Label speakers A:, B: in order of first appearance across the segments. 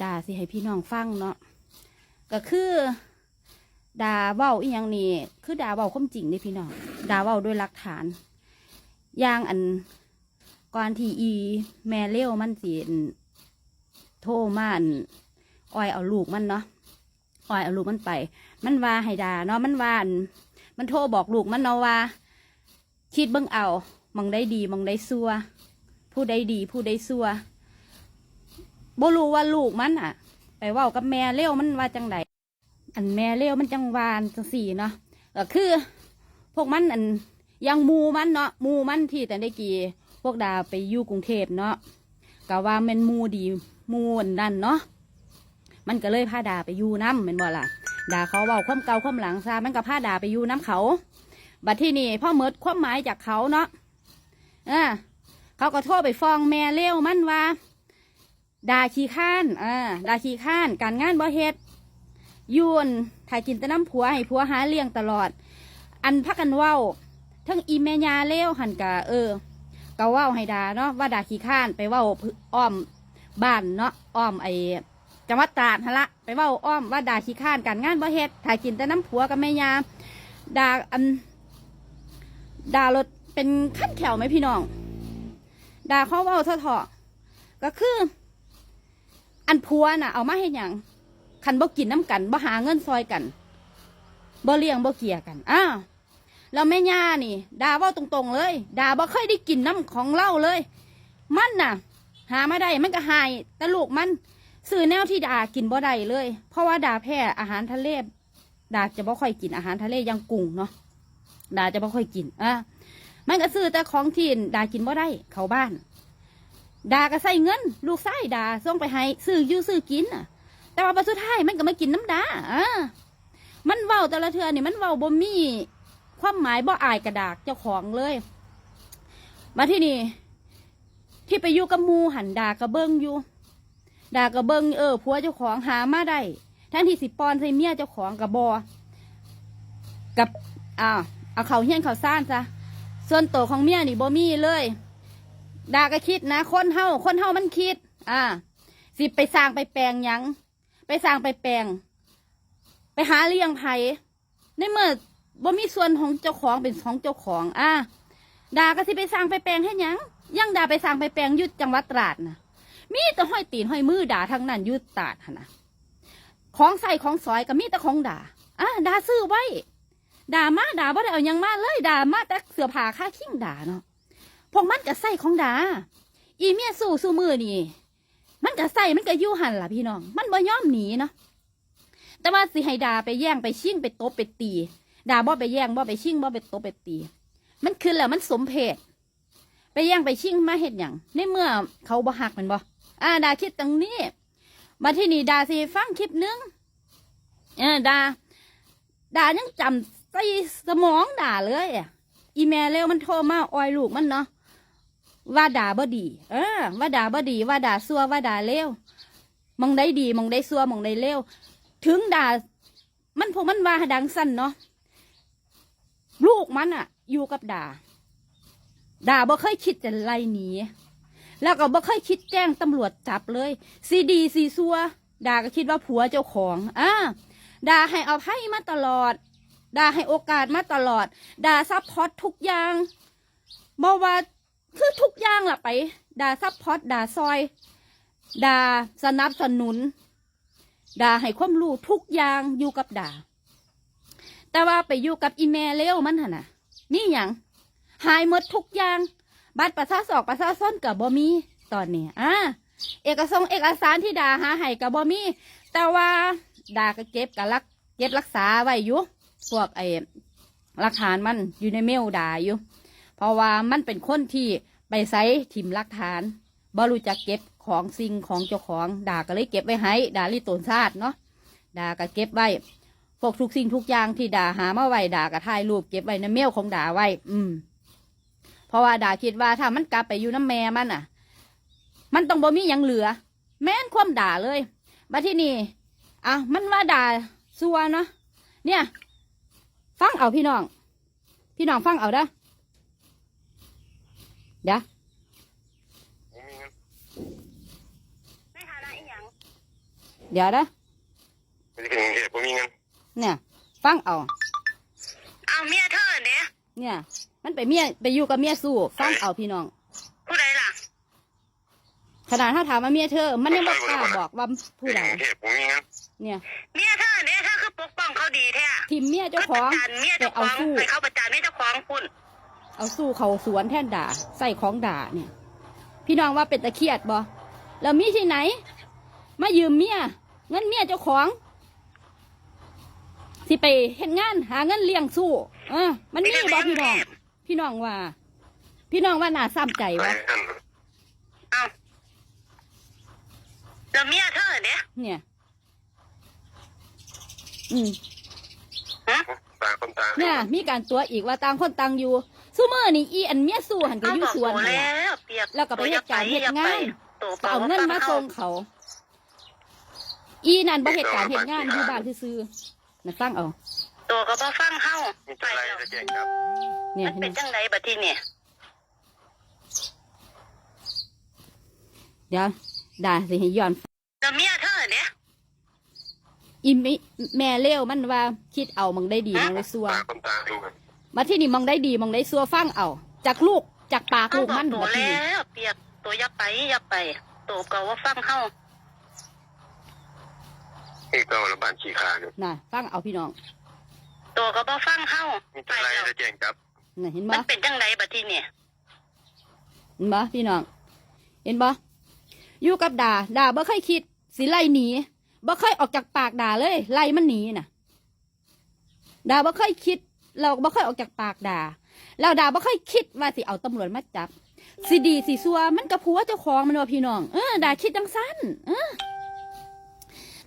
A: ดาสิให้พี่น้องฟังเนาะก็คือดาเว้าอีหยังนี่คือดาเว้าความจริงเด้พี่น้องดาเว้าด้วยหลักฐานอย่างอันก่อนที่อีแม่เลี้ยวมันสิอั่นโทรมาอันอ้อยเอาลูกมันเนาะอ้อยเอาลูกมันไป มันว่าให้ดาเนาะมันว่าอันมันโทรบอกลูกมันเนาะว่า คิดเบิ่งเอามองได้ดีมองได้ซัวผู้ใดดีผู้ใดซัว บ่รู้ว่าลูกมันอะ ไปเว่ากับแม่เลี้ยวมันว่าจังไดอันแม่เลี้ยวมันจังวานจังสี่เนาะก็คือ พวกมันอันยังมูมันเนาะมูมันที่แต่ได้กี่พวกดาไปอยู่กรุงเทพเนาะก็ว่าม่นมูดีมูอันนั่นเนาะมันก็เลยพาดาไปอยู่น้ำเป็นบ่ล่ะดาเขาเว้าความเก่าความหลังซามันก็พาดาไปอยู่น้ำเขา บัดที่นี่พ่อเมิดความหมายจากเขาเนาะอ่าเขาก็โทรไปฟ้องแม่เลี้ยวมันว่า ด่าขี้ข้านอ่าด่าขี้ข้าน การงานบ่เฮ็ดยวนถ่ายกินแต่น้ำผัวให้ผัวหาเลี้ยงตลอด อันพักกันเว้าทั้งอีแมยาเลี้ยวหันกะเออก็เว้าให้ด่าเนาะว่าด่าขี้ข้านไปเว้าอ้อมบ้านเนาะอ้อมไอจังหวัดตราดฮะละไปเว้าอ้อมว่าด่าขี้ข้านการงานบ่เฮ็ดถ่ายกินแต่น้ำผัวกับแม่ยาด่าอันด่ารถเป็นขั้นแถวไหมพี่น้องด่าเขาเว่าเถอะก็คือ อันพัวน่ะเอามาให้หยังคันบ่กินน้ำกันบ่หาเงินซอยกันบ่เลี้ยงบ่เกลียกันอ้าวแล้วแม่ย่านี่ด่าว่าตรงๆเลยด่าบ่เคยได้กินน้ำของเล่าเลย มันน่ะ หามาได้มันก็หายแต่ลูกมันสื่อแนวที่ด่ากินบ่ได้เลย เพราะว่าด่าแพ้อาหารทะเลด่าจะบ่ค่อยกินอาหารทะเลยังกุ้งเนาะดาจะไม่ค่อยกินอะมันก็ซื้อแต่ของที่ดากินบ่ได้ เขาบ้าน ดาก็ใส่เงิน ลูกไส้ดาส่งไปให้ซื้ออยื้อซื้อกินอะ แต่ว่าปัจสุดท้ายมันก็ไม่กินน้ำดาอะมันเว้าแต่ละเทือนี่มันเว้าบ่มีความหมายบ่อายกระดากเจ้าของเลย มาที่นี่ ที่ไปอยู่กับมูหันดากระเบิงอยู่ดากระเบิงเออผัวเจ้าของหามาได้ทั้งที่สิปอนใส่เมียเจ้าของกับบอกับอ้าวเอาเขาเฮี้ยนเขาซ่านซะส่วนตัวของเมียนี่บ่มีเลย ดาก็คิดนะ คนเฮาคนเฮามันคิด อ่า สิไปสร้างไปแปลงยัง ไปสร้างไปแปลง ไปหาเลี้ยงไผ่ในเมื่อบ่มีส่วนของเจ้าของเป็นของเจ้าของ อ่าดาก็สิไปสร้างไปแปลงให้ยังยังดาไปสร้างไปแปลงยุดจังหวัดตราดนะมีแต่ห้อยตีนห้อยมือด่าทั้งนั้นยุดตราดนะของใส่ของสอยก็มีแต่ของด่าอ่าดาซื้อไว้ด่ามาด่าบ่ได้เอายังมาเลยด่ามาแต่เสื้อผ้าค่าขิงด่าเนาะ พวกมันก็ใส่ของดา อีเมียสู้สู้มือนี่ มันก็ใส่มันก็ยู่หันล่ะพี่น้อง มันบ่ยอมหนีเนาะ แต่ว่าสิให้ดาไปแย่งไปชิ่งไปตบไปตี ดาบ่ไปแย่งบ่ไปชิ่งบ่ไปตบไปตี มันคือแล้วมันสมเพศไปแย่งไปชิ่งมาเห็ดหยังในเมื่อเขาบ่หักมันบ่อ่า ดาคิดตรงนี้ มาที่นี่ดาสิฟังคลิปหนึงเออดา ดายังจำใส่สมองด่าเลยอะอีเมลเร็วมันโทรมาออยลูกมันเนาะ ว่าด่าบ่ดี เออ ว่าด่าบ่ดี ว่าด่าซัวว่าด่าเลวมองได้ดีมองได้ซัวมองได้เลวถึงด่า มันพวกมันว่าดังสั้นเนาะลูกมันอะอยู่กับด่า ด่าบ่เคยคิดจะไล่หนีแล้วก็บ่เคยคิดแจ้งตำรวจจับเลยซีดีซีซัวด่าก็คิดว่าผัวเจ้าของอ่าด่าให้เอาไพ่มาตลอดด่าให้โอกาสมาตลอดด่าซับพอร์ตทุกอย่างบอกว่า คือทุกอย่างล่ะไปด่าซับพอร์ตด่าซอยด่าสนับสนุนด่าให้ความรู้ทุกอย่างอยู่กับด่า แต่ว่าไปอยู่กับอีเมลเร็วมันหนะนี่อย่างหายหมดทุกอย่าง บัตรประชาชนประชาชนกับบ่มีตอนนี้อ่าเอกสงเอกสารที่ด่าหาให้กับบ่มีแต่ว่าด่าก็เก็บกับรักเก็บรักษาไว้อยู่พวกไอ้หลักฐานมันอยู่ในเมลด่าอยู่ ราะว่ามันเป็นคนที่ไปไซถิ่มลักฐานบ่รู้จักเก็บของสิ่งของเจ้าของด่าก็เลยเก็บไว้ให้ด่าลิตนซาดเนาะด่าก็เก็บไว้พวกทุกสิ่งทุกอย่างที่ด่าหามาไว้ด่าก็ถ่ายรูปเก็บไว้ในเมลของด่าไว้ อืม เพราะว่าด่าคิดว่าถ้ามันกลับไปอยู่น้ำแม่มันอะ มันต้องบ่มีหยังเหลือ แม่นความด่าเลยมาที่นี่อะมันว่าด่าซัวเนาะเนี่ย ฟังเอาพี่น้อง พี่น้องฟังเอาเด้อ เดี๋ยว
B: ในฐานะอีหยัง
A: เดี๋ยวนะ
B: ไม่ได้ขึ้นกรุงเทพผมมีเงิน
A: เนี่ย ฟังเอา
C: เอาเมียเธอเนี่ย
A: เนี่ย มันไปเมียไปอยู่กับเมียสู้ฟังเอาพี่น้อง
C: ผู้ใดล่ะ
A: ขนาดถ้าถามว่าเมียเธอ มันยังบ่กล้าบอกว่าผู้
B: ขึ้น
A: ใด
B: กรุงเทพผมมีเงิน
A: เนี่ย
C: เมียเธอเนี่ยเธอคือปกป้องเขาดีแท้
A: ทีมเมียเจ้าของ
C: ประจานเมีย
A: ไป
C: เจ้าข
A: เอา
C: อง
A: สู้
C: ไปเข้าประจานเมียเจ้าของคุณ
A: เอาสู้เขาสวนแท่นด่า ใส่ของด่าเนี่ย พี่น้องว่าเป็นตะเครียดบ่แล้วมีที่ไหน มายืมเมียเงินเมียเจ้าของสิไปเห็นงาน หาเงินเลี้ยงสู้เออมันมีบ่พี่น้อง พี่น้องว่า พี่น้องว่าน่าซ้ำใจ
B: ไป
A: วะ
B: กัน
C: เอาแล้วเมียเธอเนี่ย
A: เนี่ย อืม
B: ต่างคนต่าง
A: เนี่ย มีการตัวอีกว่าต่างคนต่างอยู่ ซูเมอร์นี่อีอันเมียสู้หันก็อยู่สวน
C: เอาบอก
A: นั่น
C: แล้
A: ล่ะ
C: วเปียก
A: แล้วก็ไปเหตุการณ์เหตุงาน
C: ตัว
A: ก็เอาเงินมาส่งเขา อีนั่นบ่เหตุการณ์เหตุงานอยู่บ้านซื่อๆน่ะฟังเอา
C: ตัวก็บ่ฟังเฮา
B: มี
C: ไป
B: อะไร
C: แล้ว
B: จะแจ้งครับ
A: เนี่ย
C: มัน
A: เห็น
C: เป็น
A: ไหม
C: จังไดบัดทีเนี่ย
A: เดี๋ยวด่าสิให้ย้อน
C: แล้วเมียเธอเนี่ย
A: อีมิแม่เลี้ยวมันว่าคิดเอามองได้ดีมองได้ซัว
B: ต่างคนต่างอยู่กัน
A: มาที่นี่มองได้ดีมองได้ซัวฟังเอา จากลูกจากปาก
C: เอา
A: ลูก
C: บอก
A: มัน
C: ตัว
A: มาที่
C: แล้
A: นี่
C: วเปียกตัวอย่าไปอย่าไปตัวก็ว่าฟังเฮา
B: ที่เก่าระบาดขี้ขาเนี่ย
A: น่ะฟังเอาพี่น้อง
C: ตัวก็บ่ฟังเฮา
B: มี
C: ไป
B: อะไร
C: แล้ว
B: จะแจ้งครับ
A: น่ะเห็น
C: มั
A: บ่
C: นเป็นจังไดบัดทีเนี่ย
A: เห็นบ่พี่น้อง เห็นบ่อยู่กับด่าด่าบ่เคยคิดสิไล่หนีบ่เคยออกจากปากด่าเลย ไล่มันหนีน่ะด่าบ่เคยคิด เราบ่เคยออกจากปากด่าแล้วด่าบ่เคยคิดว่าสิเอาตำรวจมาจับสิดีสิซัวมันกับผัวเจ้าของมันว่าพี่น้องเออด่าคิดจังสั้นเออ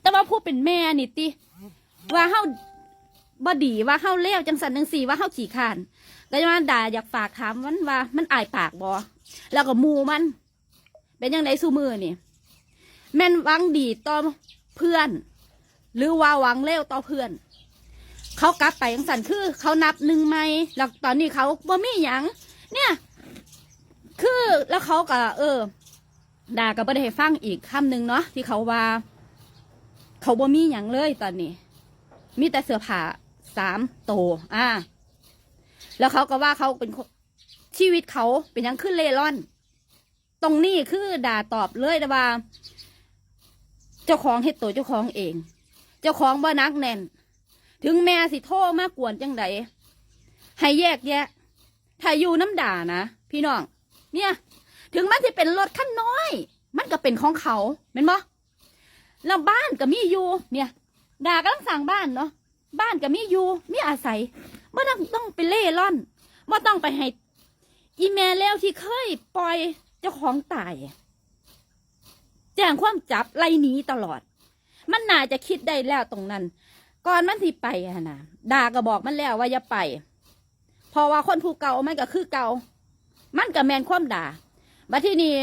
A: แต่ว่าผู้เป็นแม่นี่ติว่าเฮาบ่ดีว่าเฮาเลวจังสันจังสี่ว่าเฮาขี้ขานก็จะมาด่าอยากฝากถามมันว่า มันอายปากบ่แล้วก็มูมัน เป็นยังไงสู้มือนี่แม่นวังดีต่อเพื่อน หรือว่าวังเลวต่อเพื่อน เขากลับไปยังสันคือ เขานับหนึ่งไหมแล้วตอนนี้เขาบ่มีหยังเนี่ย คือแล้วเขาก็ เออ ด่ากับประเดให้ฟังอีกคำหนึ่งเนาะที่เขาว่า เขาบ่มีหยังเลยตอนนี้ มีแต่เสื้อผ้าสามโตอ่า แล้วเขาก็ว่าเขาเป็นชีวิตเขาเป็นยังขึ้นเล่ร่อน ตรงนี้คือด่าตอบเลยนะว่า เจ้าของเฮ็ดตัวเจ้าของเอง เจ้าของบ่นักแน่น ถึงแม่สิโทษมากกวนจังใดให้แยกแยะถ้าอยู่น้ำด่านะพี่น้อง เนี่ย ถึงมันจะเป็นรถขั้นน้อย มันก็เป็นของเขาเป็นบ่แล้วบ้านก็มีอยู่เนี่ย ด่ากำลังสั่งบ้านเนาะบ้านก็มีอยู่มีอาศัยบ่ต้องต้องไปเล่ร่อนบ่ต้องไปให้อีเมลแล้วที่เคยปล่อยเจ้าของตายแจ้งความจับไล่หนีตลอด มันน่าจะคิดได้แล้วตรงนั้น ก่อนมันที่ไปอะนะด่าก็บอกมันแล้วว่าอย่าไป เพราะว่าคนผู้เก่ามันก็คือเก่า มันกับแมนความด่าบัดที่นี่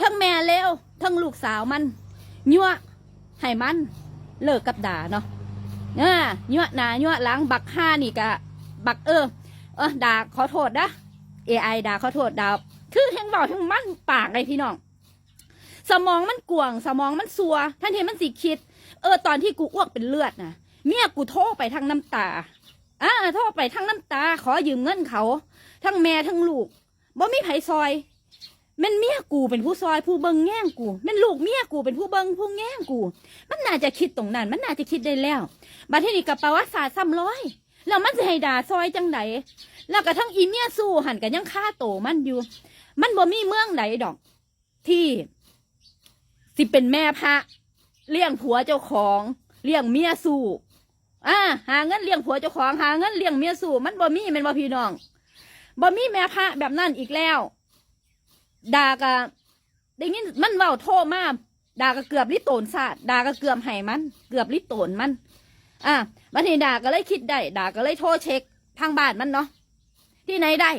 A: ทั้งแม่เลวทั้งลูกสาวมันยั่วให้มันเลิกกับด่าเนาะเออยั่วหนายั่วหลังบักห้านี่กะบักเออ เออด่าขอโทษนะ AI ด่าขอโทษด่าคือแห่งบอกแหงมันปากเลยพี่น้อง สมองมันกวง สมองมันสัวท่านเห็นมันสิคิด เออตอนที่กูอ้วกเป็นเลือดนะ เมียกูโทรไปทั้งน้ำตาอ่าโทรไปทั้งน้ำตา ขอยืมเงินเขา ทั้งแม่ทั้งลูกบ่มีไผซอยแม่นเมียกูเป็นผู้ซอยผู้เบิงแง่งกูแม่นลูกเมียกูเป็นผู้เบิงผู้แง่งกู มันน่าจะคิดตรงนั้น มันน่าจะคิดได้แล้วบัดทีนี้กับประวัติศาสตร์ซ้ำร้อยแล้วมันจะให้ด่าซอยจังไดแล้วก็ทั้งอีเมียสู้หันกันยังฆ่าโตมันอยู่ มันบ่มีเมืองไหนดอก ที่สิเป็นแม่พระเลี้ยงผัวเจ้าของเลี้ยงเมียสู้ อ่าหาเงินเลี้ยงผัวเจ้าของหาเงินเลี้ยงเมียสู้มันบ่มีแมันบ่พี่น้องบ่มีแม่พระแบบนั้นอีกแล้วด่ากะได้ยินมันเว้าโทษมาด่าก็เกือบลิโตนซาดด่าก็เกือบให้มัน เกือบลิโตนมัน อะบัดนี้ด่าก็เลยคิดได้ด่าก็เลยโทรเช็คทางบ้านมันเนาะที่ไหนได้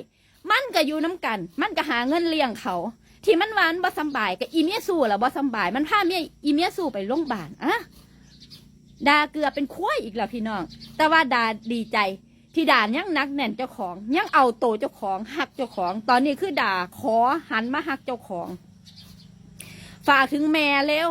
A: มันก็อยู่น้ำกัน มันก็หาเงินเลี้ยงเขา ที่มันหวานบ่สบายกับอีเมียสู้แล้วบ่สบาย มันพาเมียอีเมียสู้ไปโรงพยาบาลอะ ดาเกลือเป็นควายอีกแล้วพี่น้อง แต่ว่าดาดีใจ ที่ด่ายังนักแน่นเจ้าของยังเอาโตเจ้าของหักเจ้าของ ตอนนี้คือด่าขอหันมาหักเจ้าของ ฝากถึงแม่เร็ว